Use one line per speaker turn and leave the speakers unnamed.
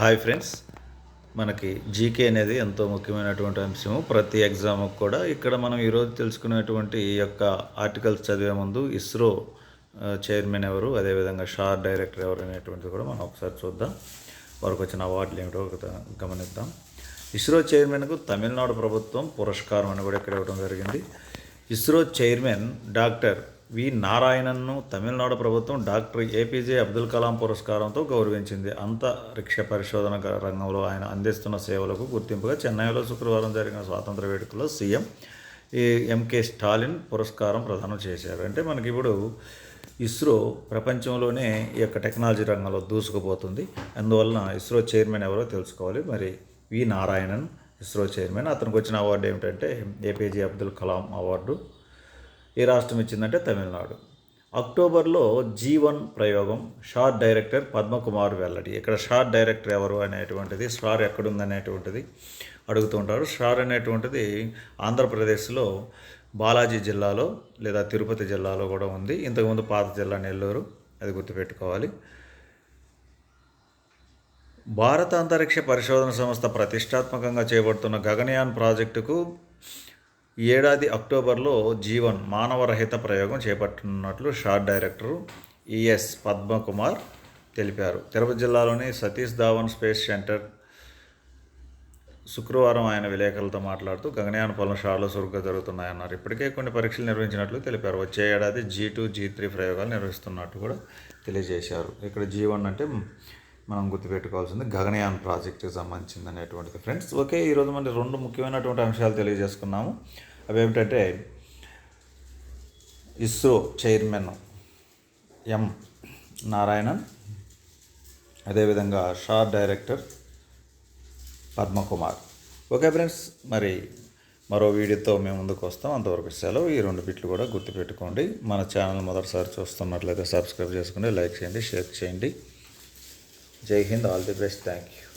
Hi friends. మనకి GK అనేది ఎంతో ముఖ్యమైనటువంటి అంశము. ప్రతి ఎగ్జామ్కి కూడా ఇక్కడ మనం ఈరోజు తెలుసుకునేటువంటి ఈ యొక్క ఆర్టికల్స్ చదివే ముందు ఇస్రో చైర్మన్ ఎవరు అదేవిధంగా షార్ డైరెక్టర్ ఎవరు అనేటువంటిది కూడా మనం ఒకసారి చూద్దాం. వారికి వచ్చిన అవార్డులు ఏమిటో గమనిద్దాం. ఇస్రో చైర్మన్కు తమిళనాడు ప్రభుత్వం పురస్కారం అని కూడా ఇక్కడ ఇవ్వడం జరిగింది. ఇస్రో చైర్మన్ డాక్టర్ వి నారాయణన్ను తమిళనాడు ప్రభుత్వం డాక్టర్ ఏపీజే అబ్దుల్ కలాం పురస్కారంతో గౌరవించింది. అంతరిక్ష పరిశోధన రంగంలో ఆయన అందిస్తున్న సేవలకు గుర్తింపుగా చెన్నైలో శుక్రవారం జరిగిన స్వాతంత్ర వేడుకలో సీఎం ఈ ఎంకే స్టాలిన్ పురస్కారం ప్రదానం చేశారు. అంటే మనకి ఇప్పుడు ఇస్రో ప్రపంచంలోనే ఈ యొక్క టెక్నాలజీ రంగంలో దూసుకుపోతుంది. అందువలన ఇస్రో చైర్మన్ ఎవరో తెలుసుకోవాలి. మరి వి నారాయణన్ ఇస్రో చైర్మన్. అతనికి వచ్చిన అవార్డు ఏమిటంటే ఏపీజే అబ్దుల్ కలాం అవార్డు. ఏ రాష్ట్రం ఇచ్చిందంటే తమిళనాడు. అక్టోబర్లో జీవన్ ప్రయోగం షార్ట్ డైరెక్టర్ పద్మకుమార్ వెల్లడి. ఇక్కడ షార్ట్ డైరెక్టర్ ఎవరు అనేటువంటిది స్టార్ ఎక్కడుంది అనేటువంటిది అడుగుతూ ఉంటారు. స్టార్ అనేటువంటిది ఆంధ్రప్రదేశ్లో బాలాజీ జిల్లాలో లేదా తిరుపతి జిల్లాలో కూడా ఉంది. ఇంతకుముందు పాత జిల్లా నెల్లూరు అది గుర్తుపెట్టుకోవాలి. భారత అంతరిక్ష పరిశోధన సంస్థ ప్రతిష్టాత్మకంగా చేపడుతున్న గగనయాన్ ప్రాజెక్టుకు ఈ ఏడాది అక్టోబర్లో జీవన్ మానవరహిత ప్రయోగం చేపట్టనున్నట్లు షార్ట్ డైరెక్టరు ఈఎస్ పద్మకుమార్ తెలిపారు. తిరుపతి జిల్లాలోని సతీష్ ధావన్ స్పేస్ సెంటర్ శుక్రవారం ఆయన విలేకరులతో మాట్లాడుతూ గగనయాన పనులు షార్లో చురుగ్గా జరుగుతున్నాయన్నారు. ఇప్పటికే కొన్ని పరీక్షలు నిర్వహించినట్లు తెలిపారు. వచ్చే ఏడాది జీ టూ జీ త్రీ ప్రయోగాలు నిర్వహిస్తున్నట్టు కూడా తెలియజేశారు. ఇక్కడ జీ వన్ అంటే మనం గుర్తుపెట్టుకోవాల్సింది గగనయాన్ ప్రాజెక్టుకి సంబంధించింది అనేటువంటిది. ఫ్రెండ్స్ ఓకే ఈరోజు మనం రెండు ముఖ్యమైనటువంటి అంశాలు తెలియజేసుకున్నాము. అవేమిటంటే ఇస్రో చైర్మన్ ఎం నారాయణన్ అదేవిధంగా SHAR director Padmakumar. Okay friends మరి మరో వీడియోతో మేము ముందుకు వస్తాం. అంతవరకు సెలవు. ఈ రెండు బిట్లు కూడా గుర్తుపెట్టుకోండి. మన ఛానల్ మొదటిసారి చూస్తున్నట్లయితే సబ్స్క్రైబ్ చేసుకోండి లైక్ చేయండి షేర్ చేయండి. జై Hind. All the best. Thank you.